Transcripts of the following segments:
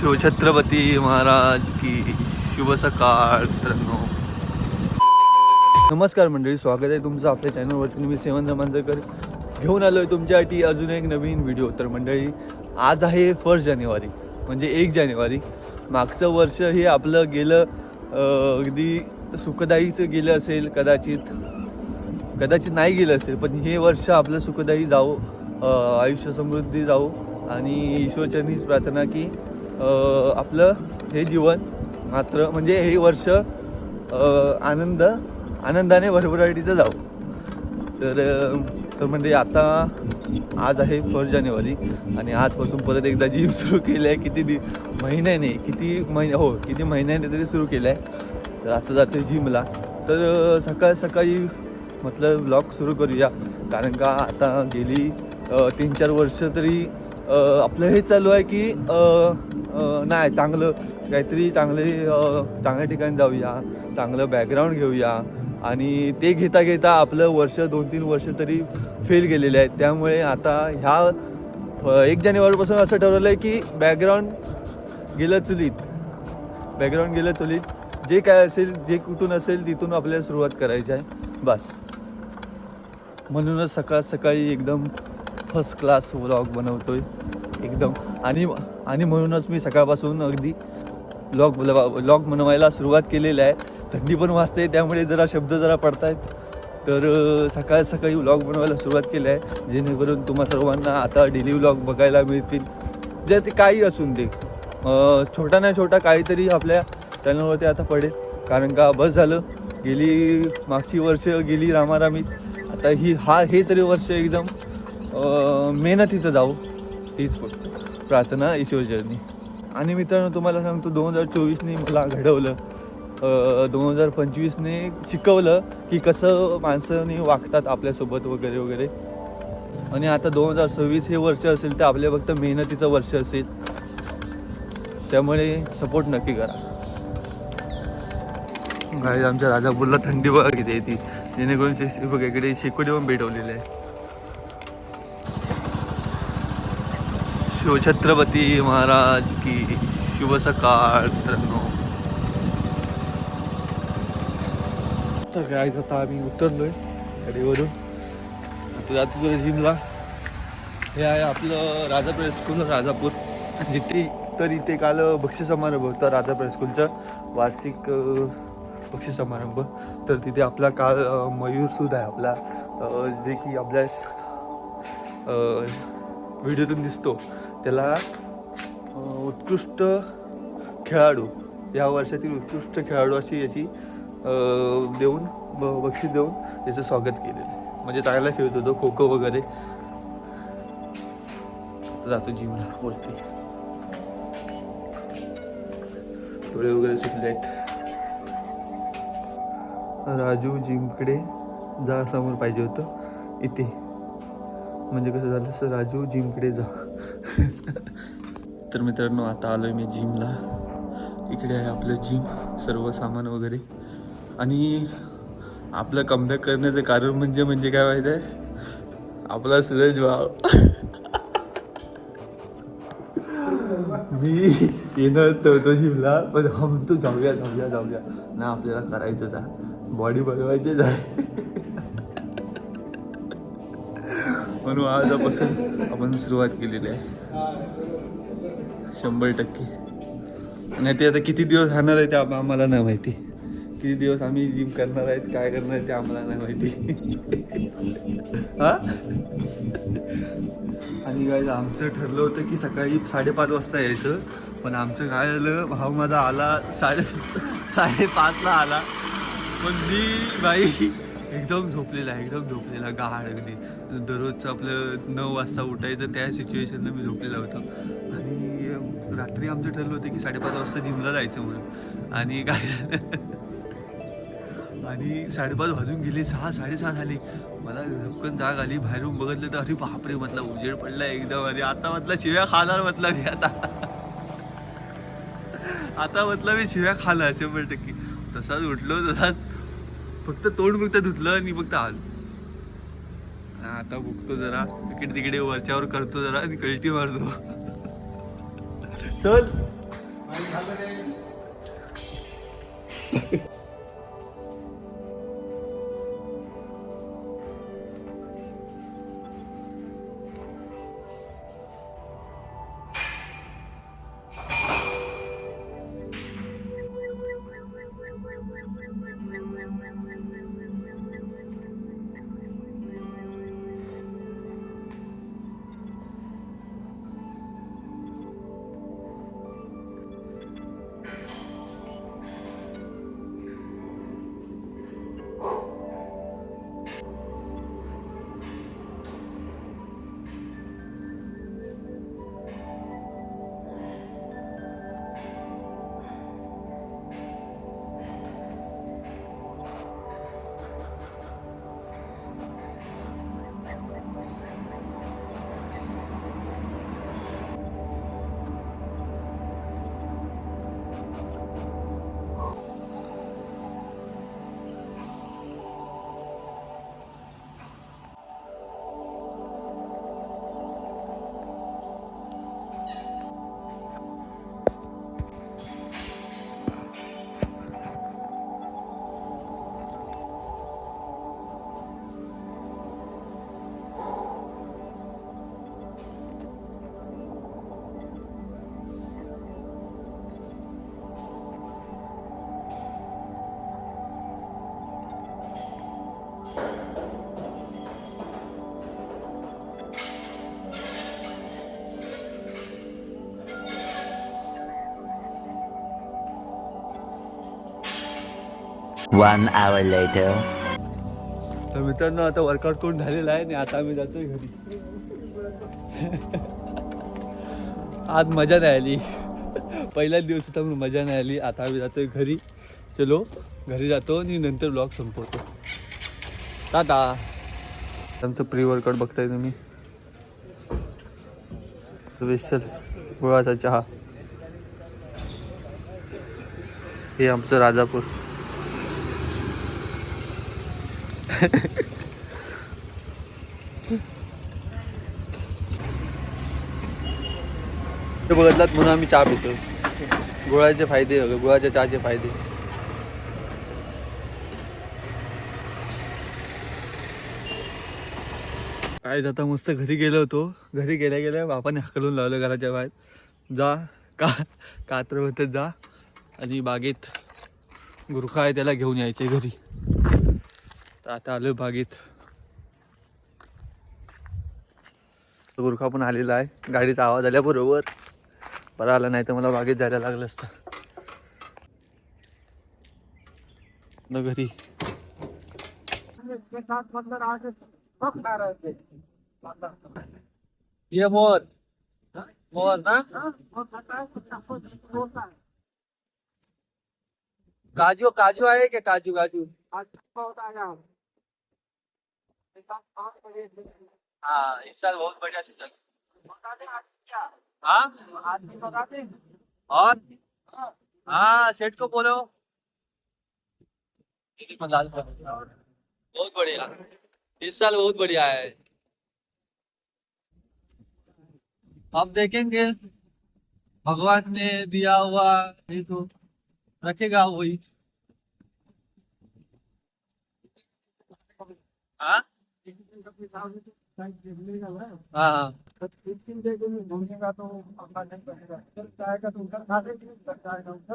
शिवछत्रपती महाराज की शुभ सकाळ मित्रांनो. नमस्कार मंडळी स्वागत आहे तुमचं आपल्या चॅनलवरती मी सेवन मांजरकर घेऊन आलो आहे तुमच्यासाठी अजून एक नवीन व्हिडिओ तर मंडळी आज आहे फर्स्ट जानेवारी म्हणजे एक जानेवारी. मागचं वर्ष हे आपलं गेलं अगदी सुखदायीचं गेलं असेल कदाचित कदाचित नाही गेलं असेल पण हे वर्ष आपलं सुखदायी जावो आयुष्य समृद्धी जावो. आणि ईश्वरचरणीच प्रार्थना की आपलं हे जीवन मात्र म्हणजे हे वर्ष आनंद आनंदाने भरभराटीचं जाऊ तर तर म्हणजे आता आज आहे फर्स्ट जानेवारी आणि आजपासून परत एकदा जिम सुरू केलं आहे किती दि महिन्याने किती महिने हो किती महिन्याने तरी सुरू केलं आहे तर आता जातो जिमला तर सकाळ सकाळी म्हटलं ब्लॉग सुरू करूया. कारण का आता गेली तीन चार वर्ष तरी आपलं हे चालू आहे की नाही चांगलं काहीतरी चांगले चांगल्या ठिकाणी जाऊया चांगलं बॅकग्राऊंड घेऊया. आणि ते घेता घेता आपलं वर्ष दोन तीन वर्ष तरी फेल गेलेले आहेत. त्यामुळे आता ह्या एक जानेवारीपासून असं ठरवलं आहे की बॅकग्राऊंड गेलं चुलीत. बॅकग्राऊंड गेलं चुलीत. जे काय असेल जे कुठून असेल तिथून आपल्याला सुरुवात करायची आहे. बस. म्हणूनच सकाळ सकाळी एकदम फर्स्ट क्लास व्लॉग बनवतोय. एकदम. आणि आणि म्हणूनच मी सकाळपासून अगदी लॉक लॉग बनवायला सुरुवात केलेली आहे. थंडी पण वाजते त्यामुळे जरा शब्द जरा पडतायत. तर सकाळ सकाळी व्लॉग बनवायला सुरुवात केली आहे. जेणेकरून तुम्हा सर्वांना आता डेली व्लॉग बघायला मिळतील. जे ते काही असून ते छोटा ना छोटा काहीतरी आपल्या चॅनलवरती आता पडेल. कारण का बस झालं. गेली मागची वर्ष गेली रामारामीत. आता ही हा हे तरी वर्ष एकदम मेहनतीचं जाऊ हीच फक्त प्रार्थना ईश्वरचरणी आणि मित्रांनो तुम्हाला सांगतो दोन हजार चोवीसने मला घडवलं. दोन हजार पंचवीसने शिकवलं की कसं माणसाने वागतात आपल्यासोबत वगैरे वगैरे. आणि आता दोन हजार सव्वीस हे वर्ष असेल तर आपल्या फक्त मेहनतीचं वर्ष असेल. त्यामुळे सपोर्ट नक्की करा. गाडी आमच्या राजापूरला थंडी बघा किती येते जेणेकरून शे- बघा इकडे शेकोटी पण भेटवलेले आहे. शिवछत्रपती महाराज की शुभ सकाळ मित्रांनो. तर काय आता आम्ही उतरलोय गाडीवरून. आता जातो तुला जिमला. हे आहे आपलं राजापूर स्कूल राजापूर. जिथे तर इथे काल बक्षीस समारंभ होता राजापूर स्कूलचा वार्षिक बक्षीस समारंभ. तर तिथे आपला काल अं, मयूर सूद आहे आपला. जे की आपल्या व्हिडिओतून दिसतो. त्याला उत्कृष्ट खेळाडू या वर्षातील उत्कृष्ट खेळाडू अशी याची देऊन ब बक्षीस देऊन त्याचं स्वागत केलेलं म्हणजे चांगला खेळत होतो खो खो वगैरे. आता जातो जिमला वरती डोळे वगैरे सुटले आहेत. राजू जिमकडे जा समोर पाहिजे होतं. इथे. म्हणजे कसं झालं असं राजू जिमकडे जा. तर मित्रांनो आता आलोय मी जिमला. इकडे आहे आपलं जिम सर्व सामान वगैरे. आणि आपलं कमबॅक करण्याचं कारण म्हणजे म्हणजे काय माहीत आहे? आपला सुरेश भाव मी येणार होतो जिमला पण हा म्हणतो जाऊया जाऊया जाऊया. ना आपल्याला करायचंच आहे. बॉडी बनवायचीच आहे. म्हणून आजपासून आपण सुरुवात केलेली आहे. शंभर टक्के. आणि ते आता किती दिवस राहणार आहे ते आम्हाला नाही माहिती. किती दिवस आम्ही जिम करणार आहेत काय करणार आहे ते आम्हाला नाही माहिती. हा? आणि काय आमचं ठरलं होतं की सकाळी साडेपाच वाजता यायचं. पण आमचं काय झालं भाऊ माझा आला साडे साडेपाचला आला. पण मी बाई एकदम झोपलेला एकदम झोपलेला गाहाड अगदी. दररोजचं आपलं नऊ वाजता उठायचं त्या सिच्युएशनला मी झोपलेला होतो. रात्री आमचं ठरलं होतं की साडेपाच वाजता जिमला जायचं म्हणून. आणि काय झालं? आणि साडेपाच वाजून गेले सहा साडेसहा झाले. मला झपकन जाग आली बाहेरून बघितलं तर अरे बापरे म्हटलं उजेड पडला एकदम. अरे आता म्हटलं शिव्या खाणार म्हटलं मी आता. आता म्हटलं मी शिव्या खाणार शंभर टक्के. तसाच उठलो तसाच फक्त तोंड फक्त धुतलं आणि फक्त आलो आता बघतो जरा इकडे तिकडे वरच्यावर करतो जरा आणि कल्टी मारतो. चल. वन आवर लेटर तर मित्रांनो आता वर्कआउट करून झालेला आहे आणि आता आम्ही जातोय घरी. आज मजा नाही आली. पहिल्याच दिवस होता म्हणून मजा नाही आली. आता आम्ही जातोय घरी. चलो घरी जातो आणि नंतर ब्लॉग संपवतो. टाटा. आमचं प्री वर्कआउट बघताय तुम्ही. स्पेशल गुळाचा चहा. हे आमचं राजापूर. ते बघितलात म्हणून आम्ही चहा पितो. गुळाचे फायदे गुळाच्या चहाचे फायदे. काय आता मस्त घरी गेलो होतो. घरी गेल्या गेल्या बापाने हकलून लावलं घराच्या बाहेर. जा का कात्र जा. आणि बागेत गुरखा आहे त्याला घेऊन यायचे घरी. आता आलो बागेत. गुरखा पण आलेला आहे. गाडीचा आवाज आल्याबरोबर. बरं आला नाही तर मला बागेत जायला लागलं असतं. घरी. ये मोर मोर ना. काजू काजू आहे का काजू काजू? हाँ इस साल बहुत बढ़िया सीज़न हाँ? और? हाँ सेठ को बोलो। बहुत बढ़िया। इस साल बहुत बढ़िया है। अब देखेंगे। भगवान ने दिया हुआ ये तो रखेगा वही। हाँ? हाँ हाँ।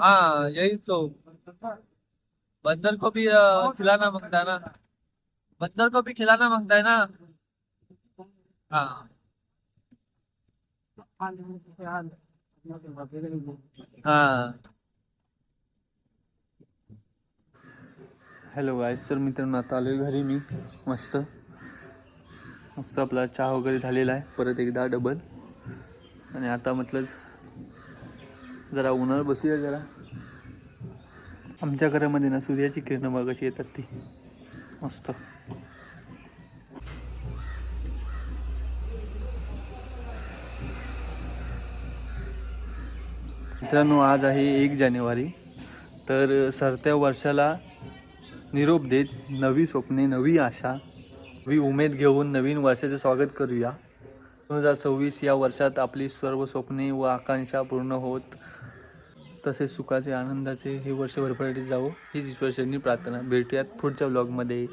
हाँ यही तो। बंदर को भी खिलाना माँगता है ना। बंदर को भी खिलाना माँगता है ना। हाँ। हाँ। हॅलो गाईस तर मित्रांनो आता आलोय घरी मी मस्त। मस्त आपला चहा वगैरे झालेला आहे. परत एकदा डबल आणि आता म्हटलं जरा उन्हाळा बसूया जरा. आमच्या घरामध्ये ना सूर्याची किरणं बघ अशी येतात ती. मस्त. मित्रांनो आज आहे एक जानेवारी. तर सरत्या वर्षाला निरोप देत नवी स्वप्ने नवी आशा. नवी उमेद घेऊन नवीन वर्षाचे स्वागत करूया. दोन हजार सव्वीस या वर्षात आपली सर्व स्वप्ने व आकांक्षा पूर्ण होत तसेच सुखाचे आनंदाचे हे वर्ष भरभराटी जावो हीच ईश्वरचरणी प्रार्थना. भेटूयात पुढच्या ब्लॉगमध्ये